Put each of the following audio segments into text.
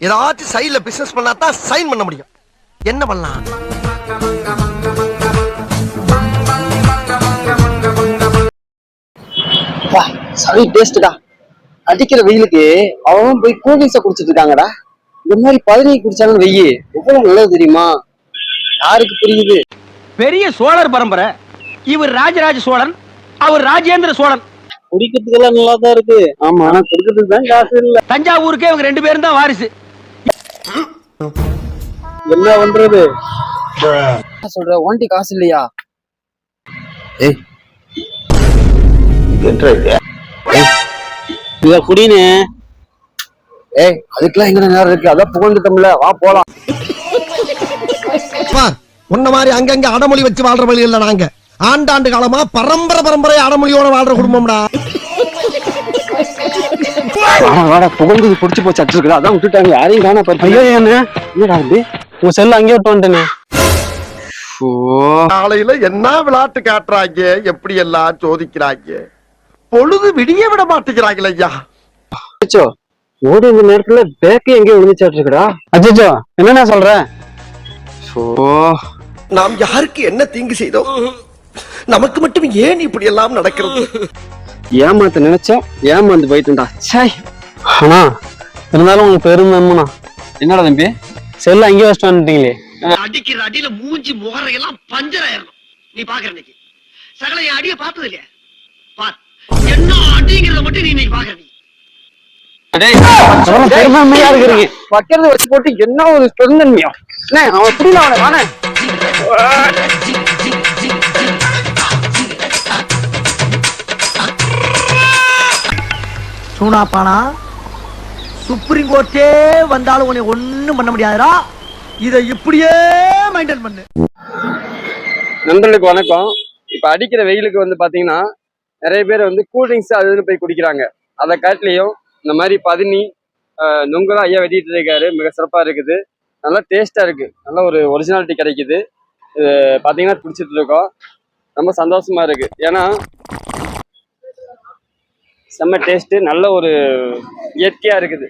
ஏதாச்சும் சைடுல பிசினஸ் பண்ணா தான் சைன் பண்ண முடியும். என்ன பண்ணலாம்? வா சரி டேஸ்ட்டுடா அடிக்கிற வெயிலுக்கு அவன் போய் கூல்ட்ரிங்ஸை குடிச்சிட்டு இருக்காங்கடா. இந்த மாதிரி பதினி குடிச்சாங்கன்னு வெய்யி எவ்வளவு நல்லது தெரியுமா? யாருக்கு புரியுது? பெரிய சோழர் பரம்பரை. இவர் ராஜராஜ சோழன் அவர் ராஜேந்திர சோழன். குடிக்கிறதுக்கெல்லாம் நல்லா தான் இருக்கு. ஆமா ஆனா குடிக்கிறதுக்கு தான் காசு இல்ல. தஞ்சாவூருக்கே இவங்க ரெண்டு பேரும் தான் வாரிசு. என்ன பண்றது? சொல்ற? ஒன்டி காசு இல்லையா? ஏய். இத? குடினு. ஏய் அதுக்கெல்லாம் எங்க நேரம் இருக்கு? அதான் புகழ்ந்துட்டோம்ல வா போலாம். பார் உன்ன மாதிரி அங்கங்க அடமொழி வச்சு வாழ்ற வழி இல்ல நாங்க. ஆண்டாண்டு காலமா பரம்பரை பரம்பரை அடமொழியோட வாழ்ற குடும்பம்டா. வாடா வாடா புகழ்ந்து புடிச்சு போச்சு அடிச்சிருக்கா அதான் விட்டுட்டாங்க. யாரையும் காண பாரு ஐயோ என்ன? என்னடா இது? உன் செல்ல அங்கேயே விட்டு வந்துட்டேனே. காலையில என்ன விளையாட்டு காட்டுறாங்க? எப்படி எல்லாம் சோதிக்கிறாங்க? பொழுது விடிய விட மாட்டேங்கிறாங்களே ஐயா. அச்சோ ஓடி இந்த நேரத்துல பேக்கு எங்கேயோ விழுந்துச்சாட்டு இருக்குடா அச்சோ என்னண்ணா சொல்ற? ஓ நாம் யாருக்கு என்ன தீங்கு செய்தோம்? நமக்கு மட்டும் ஏன் இப்படி எல்லாம் நடக்கிறது? ஏமாத்த நினைச்சோம் ஏமாந்து போயிட்டுடா சாய் ஆனா இருந்தாலும் உங்களுக்கு பெரும் நன்மனா என்னடா தம்பி? செல்ல அங்கேயே வச்சுட்டு வந்துட்டீங்களே. அடிக்கிற அடியில மூஞ்சி முகரையெல்லாம் பஞ்சர் ஆயிரணும் நீ பாக்குற இன்னைக்கு. சகல என் அடிய பார்த்தது இல்லையா? பார். என்ன அடிங்கிறத மட்டும் நீ இன்னைக்கு பாக்குற நீ. பெருமையா இருக்கிறீங்க. வைக்கிறத வச்சு போட்டு என்ன ஒரு பெருந்தன்மையா அண்ணே, அவன் புரியல அவனை. சூனாப்பானா சுப்ரீம் கோர்ட்டே வந்தாலும் உன்னை ஒன்றும் பண்ண முடியாதுடா. இதை இப்படியே மெயின்டைன் பண்ணு. நண்பர்களுக்கு வணக்கம். இப்போ அடிக்கிற வெயிலுக்கு வந்து பார்த்தீங்கன்னா நிறைய பேர் வந்து கூல்ட்ரிங்க்ஸ் அது இதுன்னு போய் குடிக்கிறாங்க. அதை காட்டிலையும் இந்த மாதிரி பதினி நுங்கலாம் ஐயா வெட்டிட்டு இருக்காரு. மிக சிறப்பாக இருக்குது. நல்லா டேஸ்ட்டாக இருக்குது நல்ல ஒரு ஒரிஜினாலிட்டி கிடைக்குது. இது பிடிச்சிட்டு இருக்கோம். ரொம்ப சந்தோஷமா இருக்குது ஏன்னா செம்ம டேஸ்ட் நல்ல ஒரு இயற்கையா இருக்குது.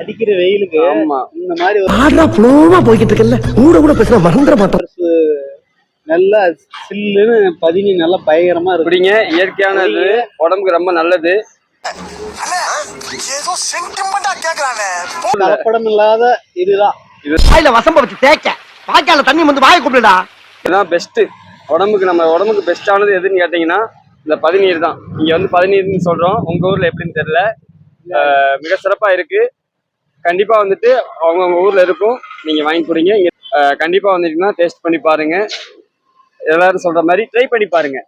அடிக்கிற வெயிலுக்கு ஆமா. இந்த மாதிரி ஒரு ஆடுறா புலோமா போய்கிட்டு இருக்கல கூட கூட பேசுற மறந்துட மாட்டோம். நல்ல சில்லுன்னு பதினி நல்லா பயங்கரமா இருக்கு. குடிங்க இயற்கையானது. உடம்புக்கு ரொம்ப நல்லது. ஏதோ சென்டிமெண்டா கேக்குறானே. கலப்படம் இல்லாத இதுதான். வாயில வசம்ப வச்சு தேய்க்க. வாய்க்கால தண்ணி வந்து வாயை கூப்பிடுடா. இதுதான் பெஸ்ட் உடம்புக்கு நம்ம உடம்புக்கு பெஸ்டானது எதுன்னு கேட்டிங்கன்னா இந்த பதினீர் தான். இங்கே வந்து பதினீர்னு சொல்கிறோம் உங்கள் ஊரில் எப்படின்னு தெரியல. மிக சிறப்பாக இருக்குது கண்டிப்பாக வந்துட்டு அவங்கவுங்க ஊரில் இருக்கும். நீங்கள் வாங்கி கொடுங்க. இங்கே கண்டிப்பாக வந்துட்டீங்கன்னா டேஸ்ட் பண்ணி பாருங்கள் எல்லாரும் சொல்கிற மாதிரி ட்ரை பண்ணி பாருங்கள்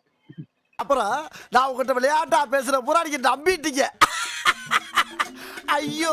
அப்புறம் நான் உங்ககிட்ட விளையாட்டா பேசுற புறாடிக்கிட்ட நம்பிட்டீங்க. ஐயோ